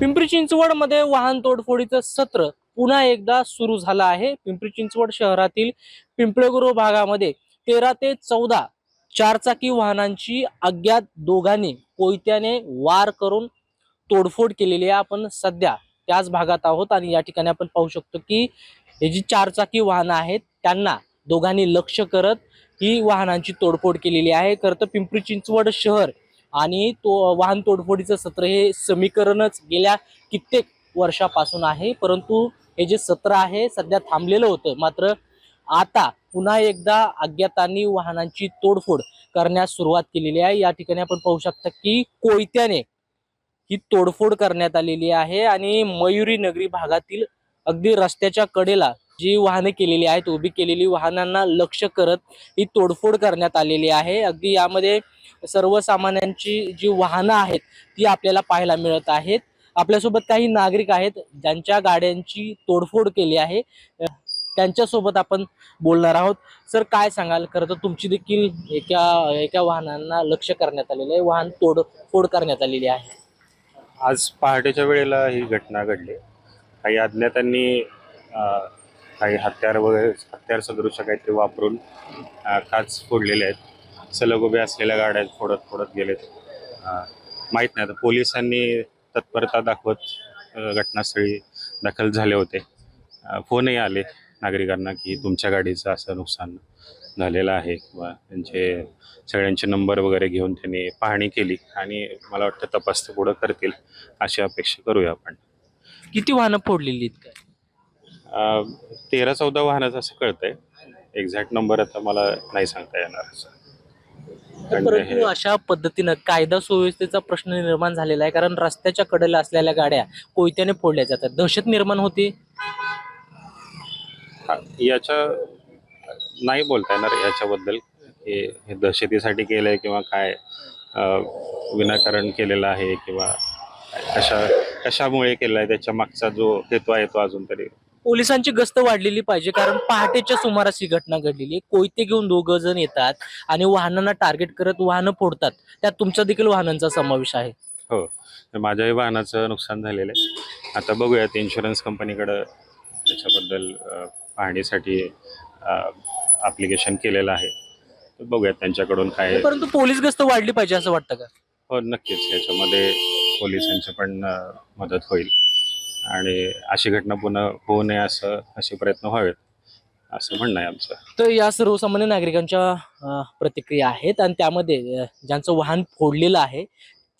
पिंपरी चिंचवडमध्ये वाहन तोडफोडीचं सत्र पुन्हा एकदा सुरू झालं आहे. पिंपरी चिंचवड शहरातील पिंपळगुरू भागामध्ये तेरा ते चौदा चारचाकी वाहनांची अज्ञात दोघांनी कोयत्याने वार करून तोडफोड केलेली आहे. आपण सध्या त्याच भागात आहोत आणि या ठिकाणी आपण पाहू शकतो की हे जी चारचाकी वाहनं आहेत त्यांना दोघांनी लक्ष करत ही वाहनांची तोडफोड केलेली आहे. खरं तर पिंपरी चिंचवड शहर आणि तो वाहन तोडफोडीचं सत्र हे समीकरणच गेल्या कित्येक वर्षापासून आहे. परंतु हे जे सत्र आहे सध्या थांबलेलं होतं. मात्र आता पुन्हा एकदा अज्ञातांनी वाहनांची तोडफोड करण्यास सुरुवात केलेली आहे. या ठिकाणी आपण पाहू शकता की कोयत्याने ही तोडफोड करण्यात आलेली आहे आणि मयुरी नगरी भागातील अगदी रस्त्याच्या कडेला जी वाहने केलेली आहेत उभी केलेली वाहनांना लक्ष करत ही तोडफोड करण्यात आलेली आहे. अगदी यामध्ये सर्वसामान्यांची जी वाहनं आहेत ती आपल्याला पाहायला मिळत आहेत. आपल्यासोबत काही नागरिक आहेत ज्यांच्या गाड्यांची तोडफोड केली आहे. त्यांच्यासोबत आपण बोलणार आहोत. सर काय सांगाल? खरं तर तुमची देखील एका एका वाहनांना लक्ष करण्यात आलेलं आहे वाहन तोडफोड करण्यात आलेली आहे. आज पहाटेच्या वेळेला ही घटना घडली. काही अज्ञातांनी काही हत्यार वगैरे हत्यार सदृश काहीतरी वापरून काच फोडलेले आहेत. सलग उभे असलेल्या गाड्या फोडत फोडत गेलेत. माहीत नाही आता. पोलिसांनी तत्परता दाखवत घटनास्थळी दाखल झाले होते. फोनही आले नागरिकांना की तुमच्या गाडीचं असं नुकसान झालेलं आहे किंवा त्यांचे सगळ्यांचे नंबर वगैरे घेऊन त्यांनी पाहणी केली आणि मला वाटतं तपास पुढं करतील अशी अपेक्षा करूया आपण. किती वाहनं फोडलेली आहेत काय? तेरा चौदा वाहनाचं असं कळतंय. एक्झॅक्ट नंबर आता मला नाही सांगता येणार असं. परंतु अशा पद्धतीनं कायदा सुव्यवस्थेचा प्रश्न निर्माण झालेला आहे. कारण रस्त्याच्या कडेला असलेल्या गाड्या कोयत्याने फोडल्या जातात. दहशत निर्माण होते? हा, याच्या नाही बोलता येणार याच्याबद्दल. हे दहशतीसाठी केलंय किंवा काय अं, विनाकारण केलेलं आहे किंवा कशा कशामुळे केलं आहे त्याच्या मागचा जो हेतू आहे तो अजून तरी पोलिसांची गस्त वाढलेली पाहिजे कारण पहाटेच्या सुमारास ही घटना घडलेली आहे. कोयते घेऊन दोघ जण येतात आणि वाहनांना टार्गेट करत वाहनं फोडतात. त्यात तुमच्या देखील वाहनांचा समावेश आहे. हो. तर माझ्याही वाहनाचं नुकसान झालेलं आहे. आता बघूयात इन्शुरन्स कंपनीकडं त्याच्याबद्दल अ, पाहणीसाठी ॲप्लिकेशन केलेलं आहे. तर बघूयात त्यांच्याकडून काय परंतु पोलीस गस्त वाढली पाहिजे असं वाटतं का? हो नक्कीच. याच्यामध्ये पोलिसांची पण अ, मदत होईल. आणि अशी घटना पुन्हा होऊ नये असं असे प्रयत्न व्हावेत असं म्हणणं आहे आमचं. तर या सर्वसामान्य नागरिकांच्या प्रतिक्रिया आहेत आणि त्यामध्ये ज्यांचं वाहन फोडलेलं आहे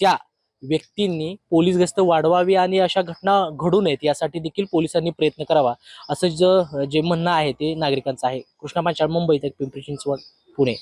त्या व्यक्तींनी पोलीस गस्त वाढवावी आणि अशा घटना घडू नयेत यासाठी देखील पोलिसांनी प्रयत्न करावा असं ज जे म्हणणं आहे ते नागरिकांचं आहे. कृष्णा पांचाळ मुंबई तर पिंपरी चिंचवड पुणे.